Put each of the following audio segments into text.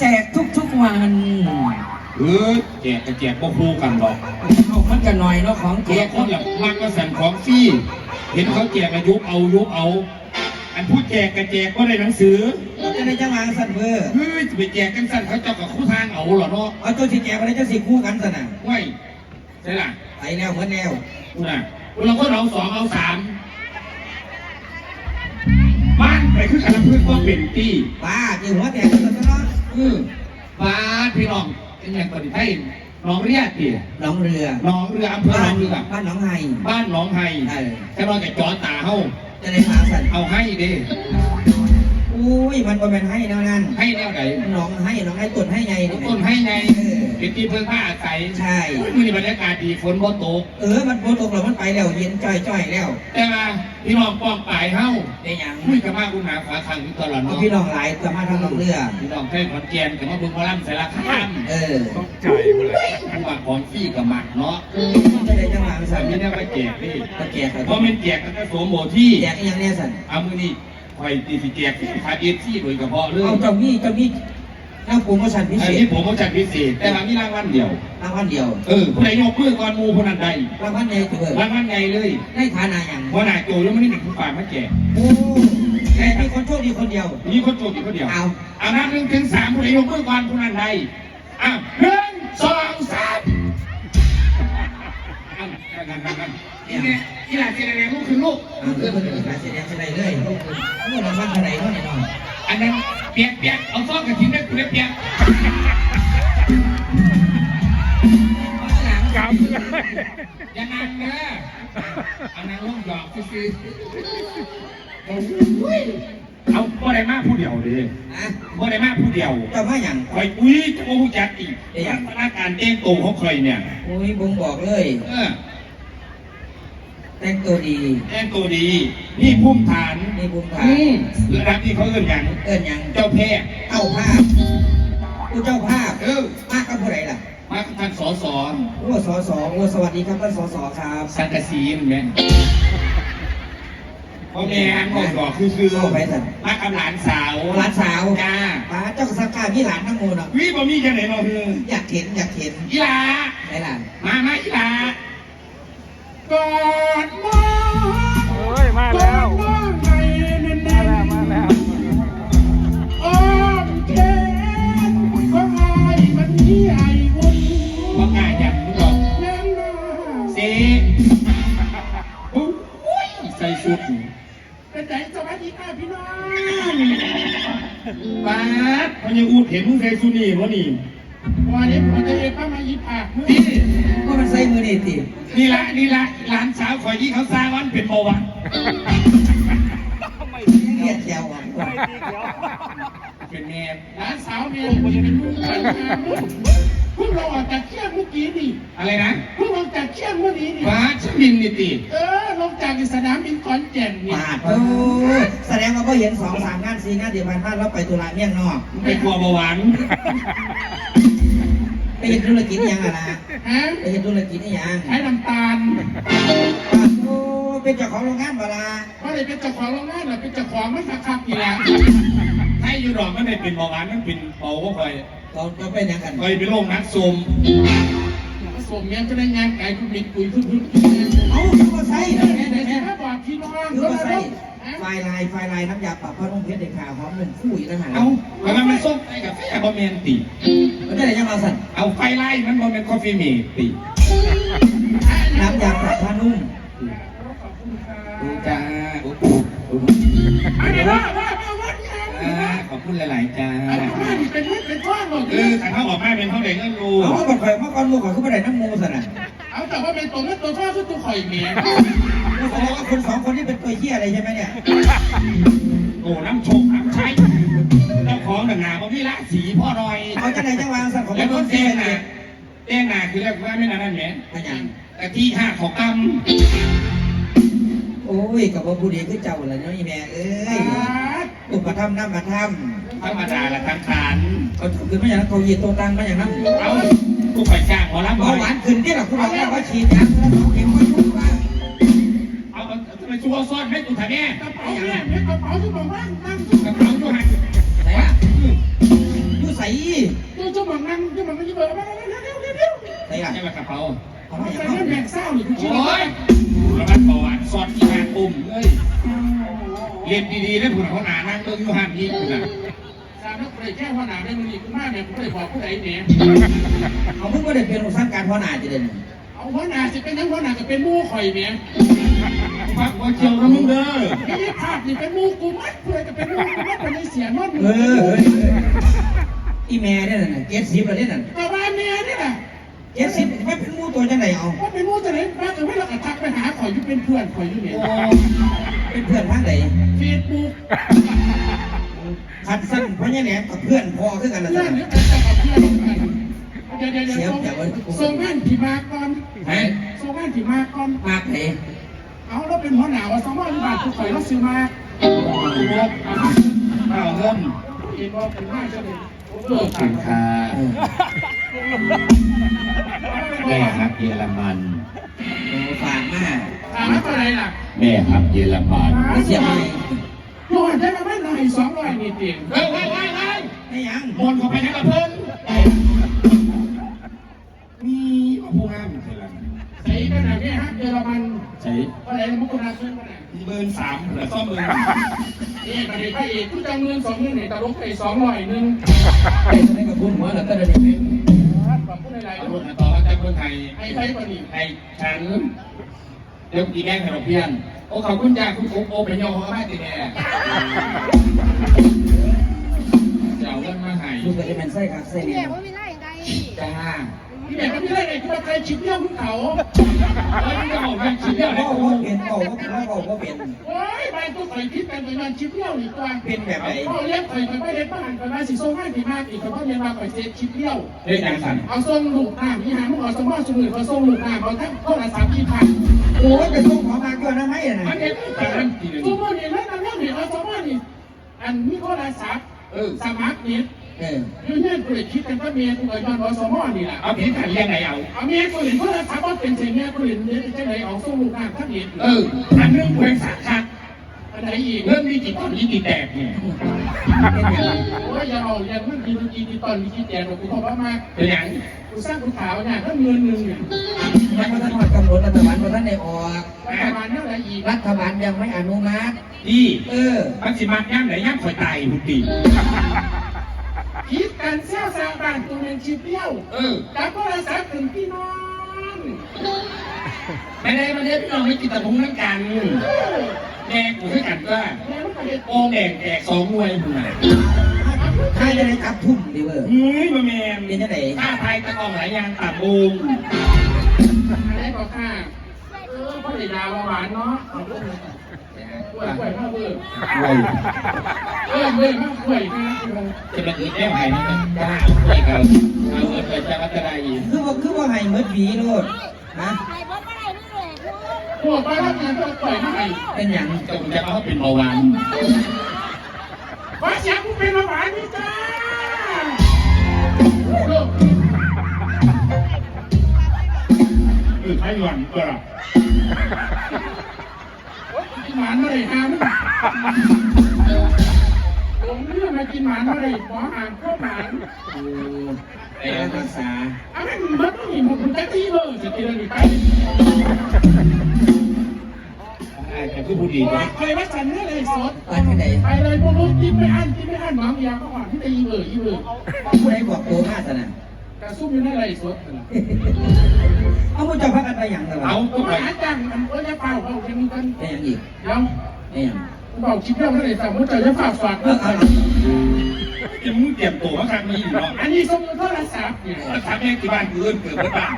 แจกทุกๆวันเออแจกกับแจกบ่คู่กันหรอกเอามันกันหน่อยเนาะของแจแจกกคนละมักก็สั่นของฟรีเห็นเขาแจกอายุเอายุบเอา อันผู้แจกกับแจกก็ได้หนังสือเราจะได้จังหวะสั่นเบอร์เฮ้ยจะไปแจกกันสั่นเขาเจ้ากับคู่ทางเอาเหรอเนาะเอาตัวที่แจกไปแล้วจะสิคู่กันสนะไม่ใช่ล่ะไปแนวเหมือนแนวกูน่ะเราก็เอาสองเอาสามบ้านไปคือกันพื้นก็เป็นตี้ป้าจีหัวแตกกัน ซะเนาะเออบ้านพี่น้องเป็นอย่างก่อนที่ให้น้องเรียกพี่หนองเรือน้องเรืออำเภอหนองเรือบ้านหนองไฮบ้านหนองไฮเออแค่นอนกับจอตาเฮาจะได้มาสั่นเอาให้เด้ อุ้ยมันก็เป็นให้แนวนั้นให้แนวไหนหนองให้หนองให้ต้นให้ไงนี่ต้นให้ไงเออเป็นที่เพิ่งผ้าอาศัยใช่มือนี้บรรยากาศดีฝนบ่ตกเออมันโพตกแล้วมันไปแล้วเย็นจ้อยๆแล้ว แต่ว่าพี่น้องป้องปลายเฮาเป็นหยังคุยกับมาคุณหาฝาขังอยู่ตลอดเอาเนาะพี่น้องหลายจะมาทางหนองเรือพี่น้องแค่ขอนแก่นกับมาบึงพระลำใส่ละข้ามเออใจหมดเลยอันว่าของฟรี่กับหมักเนาะจะได้จังหวะมาแต่สั่นไม่ได้ไปแจกนี่มาแจกเพราะมันแจกกันแต่โสมโมที่แจกอีหยังเนี่ยสั่นเอามือนี่ คอยตีสิแจกที่ขาดเอซี่โดยเฉพาะเลยเอาเจ้ามีเจ้ามีน้าปูมาสั่นพิอัเศนษนี้ผมก็จัดพิเศษ แต่ว่ามีรางวัลเดียว รางวัลเดียวเออผู้ใดยกมือก่อนหมูผู้นั้นใดรางวัลใหญ่ตัวเบิดรางวัลไงเลยได้ฐานะอย่างหัวหน้าโจยังไม่ได้หนึ่งผู้ฝ่ายมาแจกโอ้แต่มีคนโชคดีคนเดียว มีคนโจทย์อยู่คนเดียวเอาเอานับหนึ่งถึงสามผู้ใดยกมือก่อนผู้นั้นใดอะหนึ่งสองสามอะ นั่นนั่นนั่นนี่เนี่ยที่หลานเจริญลูกคือลูกเอาเพื่อนเพื่อนการแสดงแสดงเลยเอารางวัลเท่าไหร่เท่าไหร่เนาะอันนั้นเปียกเปียกเอาซอกกระถิ่นได้กูได้เปียกหลังกับเลยอย่านั่งนะเอานั่งลงหยอกซื้อๆ เอาบ่ได้มาผู้เดียวเด้อะบ่ได้มาผู้เดียวเจ้ามาอย่างคอยอุ้ยจะโอ้จักอีกลักษณะการเต้นตัวของใครเนี่ยโอ้ยบ่งบอกเลย เออแต่งตัวดีเต้นตัวดี นี่พุ่มฐานนี่บุญฐาอืนมระดับที่เขาเอื้อนอย่างเอิ้นหยังเจ้าแพ้เจ้าภาพผู้เจ้าภาพเออมากกับผู้ใดล่ะมาท่านสอสอโอ้สอสอโอ้สวัสดีครับท่านสอสอครับ สังกะสีนแม่น พ่อแม่ก็บอกคือคือเข้าไปสั่น มากับหลานสาวหลานสาว จ้าป้าเจ้าสักการมีหลานทั้งหมดเนาะวิบ่มีจังไหนเนาะคืออยากเห็นอยากเห็นอีหลา ไหนล่ะมามาอีหลากอดมอ นี่วะนี่วันนี้ผมจะเอ็ป้ามายิบผักนี่ว่ามันใส่มือนี่ตินี่ละนี่ละหลานสาวข่อยที่เขาสร้างวันเป็นโมวันเลียดแถวอะ เป็นแม่หลานสาวเมียผมจะเป็นลูกหลานเพิ่งเราออกจากเชียงเมื่อกี้นี่อะไรนะเพิ่งลงจากเชียงเมื่อนี้นี่ป๊าดชิบินนี่ติเออลงจากสนามบินขอนแก่นนี่ปาดโอ้แสดงว่าก็เห็นสองสามงานสี่งานเดียวกันพลาดแล้วไปตุลาเมี่ยงนอกไปกลัวเบาหวานไปเห็นธุรกิจอิหยังอะนะฮะไปเห็นธุรกิจอิหยังขายน้ำตาลปาดโอ้เป็นเจ้าของโรงงานเวลาก็เลยเป็นเจ้าของโรงงานหรือเป็นเจ้าของไม่คักคักกี่แล้ว ให้อยู่ดอกมันได้เป็นเบาหวานมันเป็นเบาก็คอยเราเราเป็นหยังกันคอยเป็นโรคนักสมผสมเงี้ยจะได้งานไก่คุณมิตรคุยคุณคุณเอาคือว่าใส่เดี๋เดี๋ยยววเดี๋เดี๋ยยววเดี๋เดี๋ยววยถ้าบอกพี่น้องคือก็ว่าแล้ใส่วไฟลายไฟลายน้ำยาปรับผ้านุ่มเพชรเด็กขาวหอมหนึ่งคู่อีกต่างหากเอาแล้วมันไม่ส้มไอ้กับแฟบะเมนติมันจะได้ยังมาสั่นเอาไฟไล่มันบะเมนคอฟฟี่เมดติน้ำยาปรับผ้านุ่มดูจ้าโอ้โห อันนี้ว่าว่าว่าว่าอ่าขอบคุณหลายๆจ้าอันนี้เป็นมุดเป็นก้อนหมดเออขันเขาออกมาเป็นเท่าไหร่ก็รู้เอาเมื่อก่อนข่อยเมื่อก่อนหมูข่อยคือไม่ได้น้ำมูสั่นน่ะเอาแต่ว่าเป็นตัวเล็กตัวท่อคือตัวข่อยเมียเขาบอกว่าคนสองคนนี้เป็นตัวเหี้ยอะไรใช่ไหมเนี่ยโอ้น้ำโชกน้ำใช้เจ้าของหนังหนาเพราะพี่ละสีพ่อหน่อย เอาจะไหนจังหวะสั่นของแล้วก็คนเต้เสียนเนี่น่ะยเต้นน่ะคือเรียกว่าไม่นานนั่นแหมเป็นหยังกะที่ห้าของกโอ้ยกับว่าผู้ดีคือเจ้าแหละเนาะอีแม่เอ้ย อุปธรรมน้ำมาธรรมำธรรมดาละทางขานเขาคือไม่อย่างนั้นเขายีตัวตังไม่อย่างนั้นเอากูไปจ้างหมอลำเบาหวานขึ้นที่หลักคุณบอกแล้วว่าฉีดยาแล้วสองเข็มก็ยุ่งว่าเอาเอาทำไมชัวร์ซ่อนให้กูถ่ายแม่กระเป๋าเนี่ยกระเป๋าที่บอกว่านั่งกระเป๋าด้วยไหนอะยูใส่เดี๋ยวเจ้าหมังนั่งเจ้าหมังนั่งยี่เบอร์เร็วเร็วเร็วเร็วเร็วใส่ละใช่ไหมกระเป๋าเอาไปใส่ยังเงินแบ่งเศร้านี่คุณชิโอ้ยระมัดประวัติสอดที่หางปุ่มเอ้ย เรียนดีๆนะผุนเขาหนานั่งเบิ่งอยู่ห้ามยิงคุณน่ะสามนักเรียนแค่ว่าหนาได้มันอีกคุณมากเนี่ยผมเลยบอกผู้ใดเนี่ยเอามึงก็ได้เป็นอุตสาหการพ่อหน้าจะเด่นเอาหัวหน้าจะเป็นยังหัวหน้าจะเป็นมู่ข่อยเนี่ยพักว่าเจียวนะมึงเด้อไอ้ยี่ภาพนี่เป็นมู่กูมัดเพื่อจะเป็นมู่กูมัดคนนี้เสียนวดเออเฮ้ยอีแม่เนี่ยน่ะเจ็ดสิบแล้วเนี่ยน่ะแต่ว่าเมียนี่แหละ เจ็ดสิบไม่เป็นงูตัวจังไหนเอาว่าเป็นมู่จะไหนมาแต่ว่าเราก็ทักไปหาข่อยอยู่เป็นเพื่อนข่อยอยู่เนี่ยโอ้เป็นเพื่อนทางไหนเฟซบุ๊กขัดสั้นเพราะเนี่ยแหลมกับเพื่อนพอคือกันละเพื่อสินหรือเป็นแต่กับเพื่อนกันเดี๋ยวเดี๋ยวเดี๋ยวส่งงานผีมาก่อนเฮะส่งงานผีมาก่อน มากเลยเอาเราเป็นหัวหน้าว่าสองร้อยบาทกูข่อยเราซื้อมาข้าเงินเห็นว่าเป็นมากจะเลย เออสินค้าเออแม่ฮักเยอรมันโอ้ฝากมากถามว่าอะไรล่ะแม่ฮักเยอรมันไม่เสียไหมโยนได้มาไม่หน่อยสองร้อยนี่เองเฮ้ยเฮ้ยเฮ้ยเฮ้ยไม่ยังมนต์เข้าไปในกระเพิ่นมีผู้งามเท่าไหร่ใส่กันนะเนี่ยฮะเยอรมันใช้อะไรมุกนาขึ้นมาไหนเบิร์นสามเหลือซ่อมเบิร์ นนี่ประเดี๋ยวพระเอกผู้จังเงินสองเงินเนี่ยตลกไปสองร้อยหนึ่งไอ้ทำไมกับคุณหัวหลังก็ได้เนี่ยขอบคุณหลายๆตำรวจต่อมาจากคนไทยไอ้ไทยปนีไอ้ฉันเดี๋ยวกีแกงขนมเพี้ยนโอ้ขอบคุณจ้าคุณโอ๊โอเป็นยอเขาให้ตีแน่จะเอาเงินมาให้ลูกก็จะเป็นไส้ครับไส้พี่เนี่เด็ยกว่าไม่ได้ยังไงจ้า พี่แม่ก็พี่เล่นไอ้ที่มาไทยชิปเลี้ยงภูเขาเฮ้ยจะบอกกันชิ้นเดียวพ่ได้อกูว่าเป็นพ่อว่าเป็นพ่อว่าเป็นโอ้ยไปตัวข่อยคิดกันไปมันชิปเลี้ยวอีกตัวเป็นแบบไหนพ่อเลี้ยงข่อยข่อยไม่ได้บ้านข่อยมาสิส่งให้ผีมากอีกข่อยพ่อเลี้ยงมาข่อยเซ็ตชิปเลี้ยวเล่นยังสันเอาส่งลูกน้ำนี่หามึงเอาสมอสมือเขาส่งลูกน้ำเขาทั้งโทรศัพท์ที่พันโอ้ยไปส่งของมาก่อนนะไม่นะอันนี้แต่มันสมอนี่แล้วนั่นแล้วนี่เอาสมอนี่อันมีโทรศัพท์เออสมัครเนี่ย เออยืนยันกูเลยคิดกันก็เมียกูกับย้อนเอาสมอนี่แหละเอาผิดขันยังไงเอา เอาเมียกูเห็นโทรศัพท์ว่าเป็นเสียเมียกูเห็นเนี่ยจะไหนเอาส่งลูกน้ำทั้งเห็นเอออันนึงเป็นสักขัดอันไหนอีกเรื่องนี้กี่ต้นนี้กี่แตกเนี่ยเป็นอย่างไรโอ้ยอย่าเอาอย่างนั้นดีดีดีตอนดีแจกกูบอกว่ามาเป็นยังกูสร้างกูขาวเนี่ยก็เงินหนึ่งเนี่ยยังไม่ทันหมดกำหนดรัฐบาลเพราะท่านได้ออกประมาณเท่าไหร่อีกรัฐบาลยังไม่อนุมัติดีเออมันสิมักย่ำไหนย่ำคอยตายทุกที คิดกันเซี่ยวซางบ้านตัวเป็นชิปเดียวเออจับโทรศัพท์ถึงพี่น้องไม่ได้ไม่ได้พี่น้องไม่กินตะพุงนั่งกันแม่กูให้กันก็แม่มันก็เด็ดโอ่งแดงแจกสองหน่วยมึงอะใครจะได้จับทุ่มดีเว้ยเฮ้ยมาแมนเป็นยังไงข้าไทยตะกองหลายยางตับบูมอะไรก็ค่ะเออพ่อใหญ่ดาวหวานเนาะ กล้วยกล้วยมากเว้ยไว้เออเว้ยมากกล้วยนะจะมาอื่นแน่ไผ่นี่นะจ้าไว้เขาเอาเงินไปจะวัฒนายคือว่าคือว่าให้เมื่อปีโลดนะใครบอกไม่ได้ไม่เลยคุณพวกป้ารับงานก็กล้วยมาให้เป็นอย่างจะคุณจะเอาเป็นเบาหวานขอเสียงกูเป็นหวานนี่จ้าโลกเอใครหย่อนก็ล่ะกิน หวานมาเลยฮะมึงผมเรื่องมากินหวานมาเลยหมออ่านข้อหวานไอ้รักษาอันนั้นมันไม่มีมันจะตีเลยจะตีเลยไปแต่คือผู้ดีนะใครว่าฉันนี่เลยสดตอนที่ไหนไปเลยพวกลูกกินไม่อั้นกินไม่อั้นหมอมียาก็ก่อนที่จะยีเบอร์ยีเบอร์ผู้ใดบอกตัวมาสนะกระซุ่มอยู่ในไรสด อาผู้เจ้าพักกันไปอย่างไรวะเอาผก็มไปหาจังมันก็จะเป่าเป่าจะมีกันเป็นอย่างอีกเดี๋ยวเป็นอย่างผมบอกชิปเรื่องอะไรแต่ผมจะจะฝากฝากเออเอาจะมึงเตรียมตัวมาครั้งนี้อยู่เนาะอันนี้สมมติโทรศัพท์เนี่ยถ้าแม่ที่บ้านกูเอิ้นเกิดเมื่อบ้าน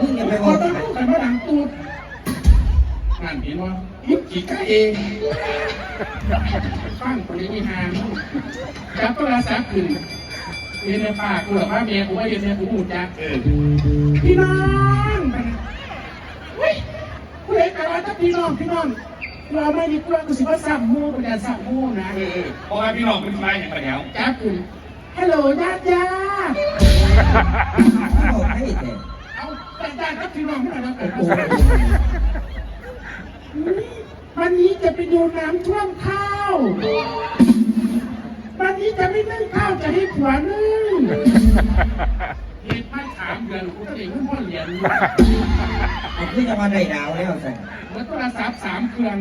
มึงอย่าไปพบออกต้องรู้กันว่าดังตูดนั่นเห็นว่ามึงขี่ข้าเองฟังคนนี้มีฮาจับโทรศัพท์ขึ้นเรี ยืนในป่ากูหรอกว่าเมียกูว่าเรียนกูหูจักเออพี่น้องเฮ้ยผู้ใดกันว่าถ้าพี่น้องพี่น้องเราไม่ดีกว่ากูสิว่าสับมูเป็นการสับมูนะเออเพราะว่าพี่น้องเป็นใครอย่างไรเดี๋ยวจับขึ้นฮัลโหลญาติญาติเอาแต่ญาติกับพี่น้องพี่น้องนะโอ้โหวันนี้จะไปดูน้ำท่วมข้าว วันนี้จะไม่นึ่งข้าวจะให้ผัวนึ่งเหตุไม่ถามเดือนกูต้องเองเพิ่งพ่อเรียนเอาขึ้นจะมาได้ดาวแล้วสั่นเหมือนโทรศัพท์สามเครื่อง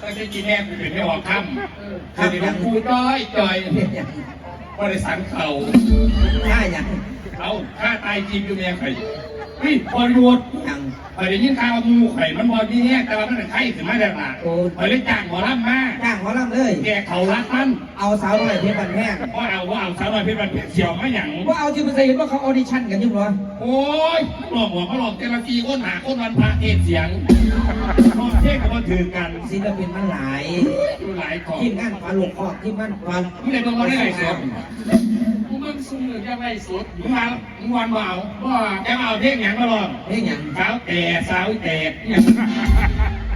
ถ้าจะกินแน่กูถึงไม่ออกค่เออำคือเดี๋ยวกูด้อยจ่อยเฮ็ดหยังบริษัทเขาค่าหยังเอาค่าตายจริงอยู่เมียไข่เฮ้ยพอรูดหยัง พอได้ยินข่าวว่าหมูไข่มันบอดีเนี่ยแต่ว่ามันเป็นไข่ถึงมาแล้วล่ะโอ้พอได้จ้างหมอลำมาจ้างหมอลำเลยแกเขารักมันเอาสาวน้อยเพชรบันแพงว่าเอาว่าเอาสาวน้อยเพชรบันเพชรเสี่ยวมาหยังว่าเอาที่มันใส่เห็นว่าเขาออดิชั่นกันอยุ่งเหรอโอ้ยหลอกหัวเขาหลอกเจลาฟีอ้นหาอ้นวันพระเทศเสียงพอเทศกับว่าถือกันศิลปินมันหลายดูหลายของทีมงานปลาหลกออกทีมงานปลามึงได้เบิ่งว่าได้ไงสด กูมึงซุ่มหรือยังไงสดมึงมามึงวันมาเอาว่าจะมาเอาเพลงหยังมาลองเพลงหยังสาวแต่สาวแต่เนี่ย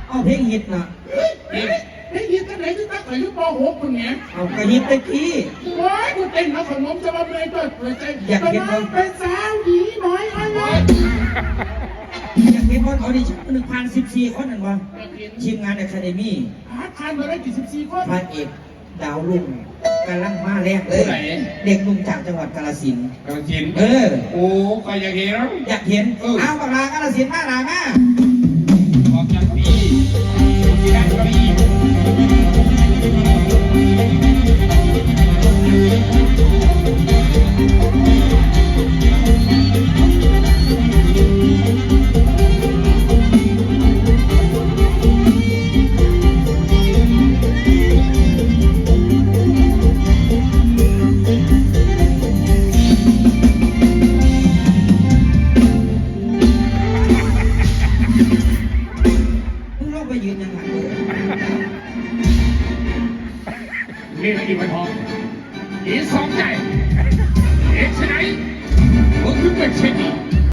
เอาเพลงฮิตเนาะเพลงไอ้ยินตั้งไหนที่ตั้งแต่ยุคป .6 คนเนี้ยเอากระฮิตตะกี้ว้ายกูเต้นแล้วขนมจะมาเลยเปิดเปิดใจอยากเห็นน้องเป็นสาวดีน้อยอะไรอยากเห็นว่าออดิชั่นหนึ่งพันสิบสี่คนนั่นวะอยากเห็นทีมงานอะคาเดมี่หาทานมาได้กี่สิบสี่คนพระเอก ดาวรุ่งกำลังมาแรกเลยเด็กหนุ่มจากจังหวัดกาฬสินธุ์กำลังกินเออ โอ้คอยอยากเห็นแล้วอยากเห็นเออ เอาปากลากาฬสินธุ์มาหลามา